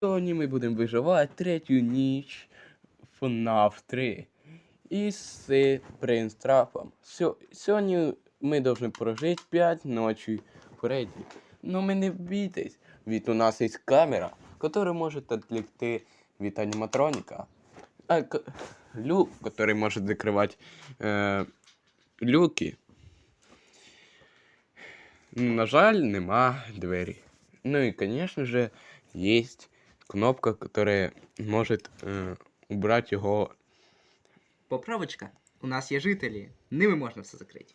Сьогодні ми будемо виживати третю ніч FNAF 3 із Принц Трафом. Сьогодні ми повинні прожити 5 ночей Фредді. Но ми не бійтесь, ведь у нас є камера, яка може відвлекти від аніматроніка. А, люк, який може закривати е, люки. Ну, На жаль, нема двері. Ну и, конечно же, есть кнопка, которая может э, убрать его. Поправочка. У нас є жителі. Ними можна все закрити.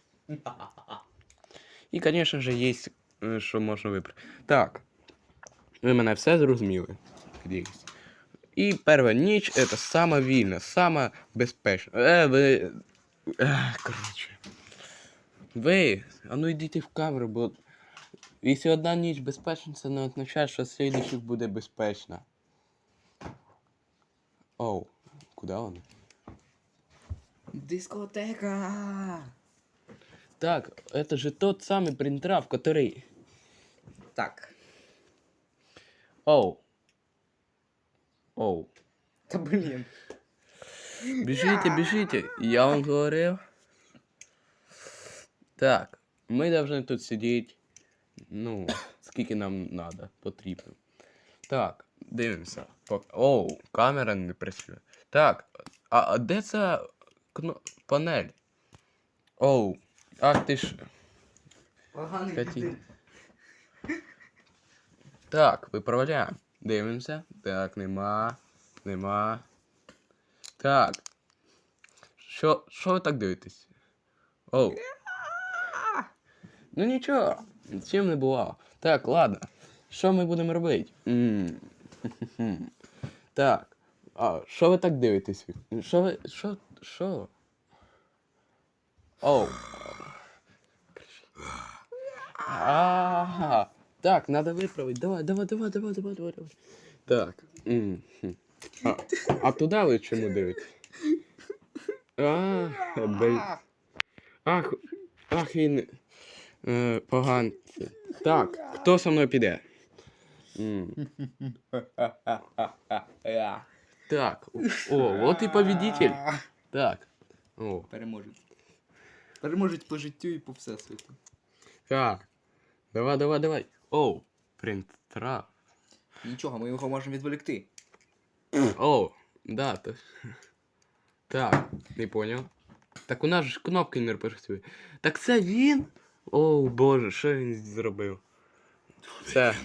І, конечно же, есть, е, що можна вибрати. Так. Ви мене все зрозуміли. Надіюсь. І перша ніч це сама вільна, сама безпечна. Е, ви. Е, коротше. Ви, а ну йдіть в камеру, бо якщо одна ніч безпечна, це не означає, що слідуюча буде безпечна. Оу, куди вони? Дискотека. Так, это же тот самый принтрав, который... Так. Оу. Оу. Та блін. Бежите, бежите. Я вам говорил. Так, мы должны тут сидеть. Ну, скільки нам надо, потрібно. Так, дивимося. Оу, камера не працює. Так, а, де ця кно... панель? Оу, ах ти ж. Поганий Каті. Так, виправляємо. Дивимося. Так, нема. Нема. Так. Що, що ви так дивитесь? Оу. Ну нічого, чим не бувало. Так, ладно. Що ми будемо робити? Так. А, що ви так дивитесь? Що ви. Що? Що? Оу. Ага. Так, надо виправити. Давай, давай, давай, давай, давай, давай, давай. Так. А, а туди ви чому дивитесь? А, блін. Ах, ах, він е, поганці. Так, хто со мною піде? М, Так. О, от і победитель. Так. О, Переможуть. Переможуть по життю і по всесвіту. так. Давай, давай, давай. Оу, принц трав. Нічого, ми його можемо відволікти. О, да, то... Так, не понял. Так у нас ж кнопки не працює. Так це він? О, боже, що він зробив? Це.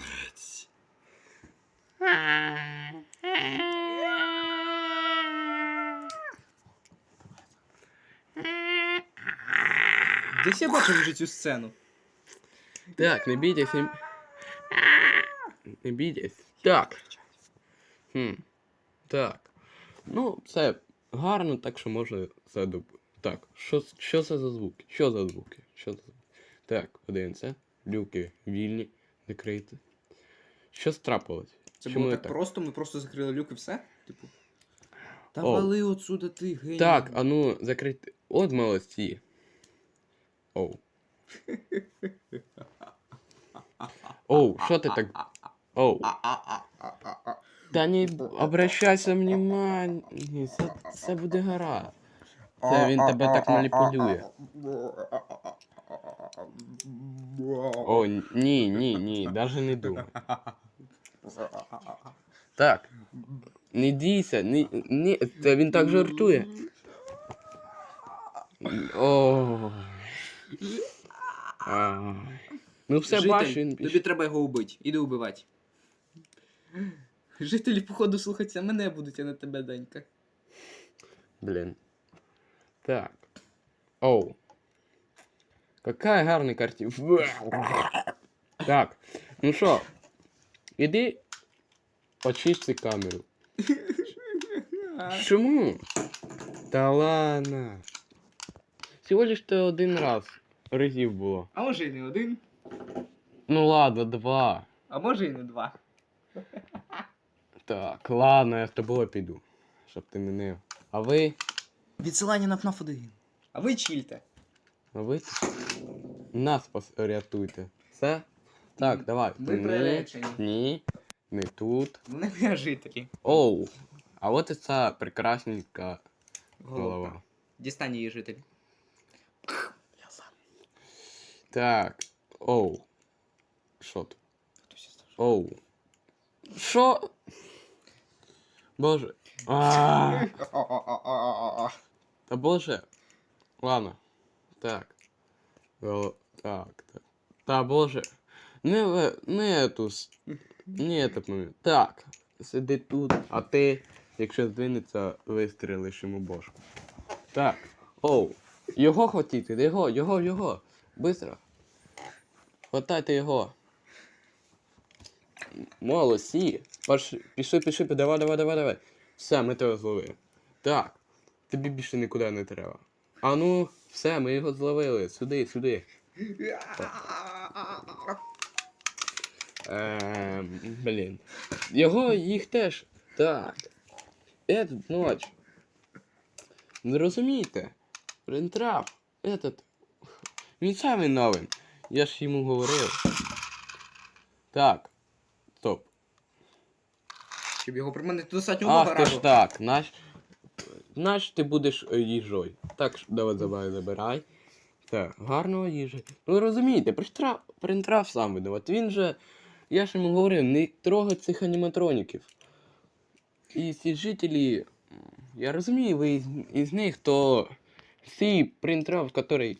Десь я бачив вже цю сцену. Так, не бійтесь. Не, не бійтесь. Так. Хм. Так. Ну, це гарно, так що можна задуб. Так, що, що це за звуки? Що за звуки? Що за звуки? Так, подивимося. Люки вільні, закриті. Що трапилось? Це Чому було я так, просто, ми просто закрили люк і все? Типу. Та О. вали отсюда ти, гей. Так, а ну закрити. От молодці. Оу. Оу, що ти так. Оу. Та не обращайся внимание, це, це буде гара. Це він тебе так маніпулює. О, ні, ні, ні, даже не думай. Так. Не дійся, ні, ні, це він так жартує. О. А. Ну все Житель, бачу, він тобі треба його убити. Іди убивати. Жителі, походу, слухаться мене будуть, а не тебе, Данька. Блін. Так. Оу. Какая гарна картина. Так. Ну що, іди очисти камеру. Чому? Та ладно. Всього лиш то один раз. Разів було. А може і не один, Ну ладно, два. а може і не два. Так, ладно, я з тобою піду. Щоб ти не нив. А ви? Відсилання на FNAF 1. А ви чільте. А ви нас порятуйте. Все? Так, давай. Ми Ні, приречені. Ні. не тут. Вони не жителі. Оу. А от і ця прекрасненька Голова. голова. Дістань її жителі. Я сам. Так. Оу. Що тут? Оу. Що? Боже. А, Та боже. Ладно. Так. О, Так, так. Та боже. Не, ве- не эту. с- Не этот момент. Так. Сиди тут, а ти, якщо здвинеться, вистрілиш йому бошку. Так. Оу. Його хватити, його, його, його. Быстро. Хватайте його. Молодці. Паш... Пішли, пішли, давай, давай, давай, давай. Все, ми тебе зловили. Так. Тобі більше нікуди не треба. А ну, все, ми його зловили. Сюди, сюди. Ем, блін. Його їх теж. Так. Этот ночь. Не розумієте? Принтрав. Этот. Він сам виновен. Я ж йому говорив. Так. Стоп. Щоб його приманити достатньо Ах ти ж разу. так. Наш... Наш ти будеш е, їжою. Так, давай забирай, забирай. Так, гарного їжі. Ну розумієте, принтрав, сам винуват. Він же. Я ж йому говорив, не трогай цих аніматроніків. І ці жителі. Я розумію, ви із, із них, то цей принтрав, який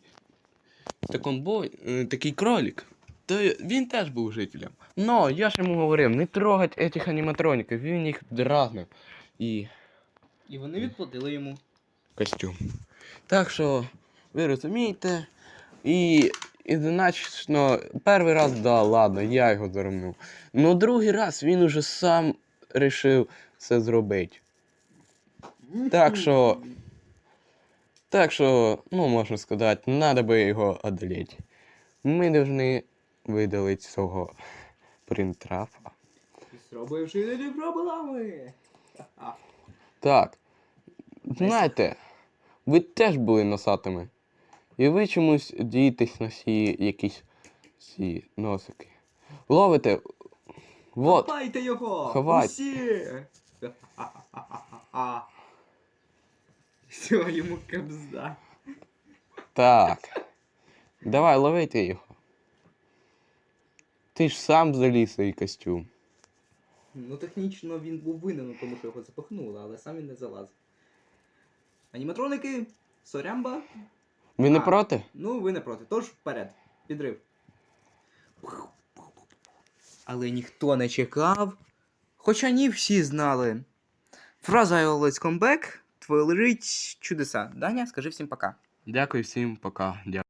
таком бой, е, такий кролик, то він теж був жителем. Но я ж йому говорив, не трогать этих аніматроніків, він їх дразнив. І І вони відплатили йому. костюм. Так що, ви розумієте. І, і значно, перший раз, да, ладно, я його заромнув. Но другий раз він уже сам рішив це зробити. Так що, так що, ну, можна сказати, надо би його одолеть. Ми повинні видалити цього принтрафа. Зробив жителі проблеми. Так. Знаєте, ви теж були носатими. І ви чомусь дієтесь на ці якісь ці носики. Ловите. Вот. Хапайте його! Ховать. Усі! Все, йому кабзда. Так. Давай, ловите його. Ти ж сам заліз свій костюм. Ну, технічно він був винен, у тому що його запахнули, але сам він не залазив. Аніматроники, сорямба. Ви не А. проти? Ну, ви не проти. Тож вперед. Підрив. Але ніхто не чекав. Хоча ні всі знали. Фраза I always come back творить чудеса. Даня, скажи всім пока. Дякую всім, пока. Дякую.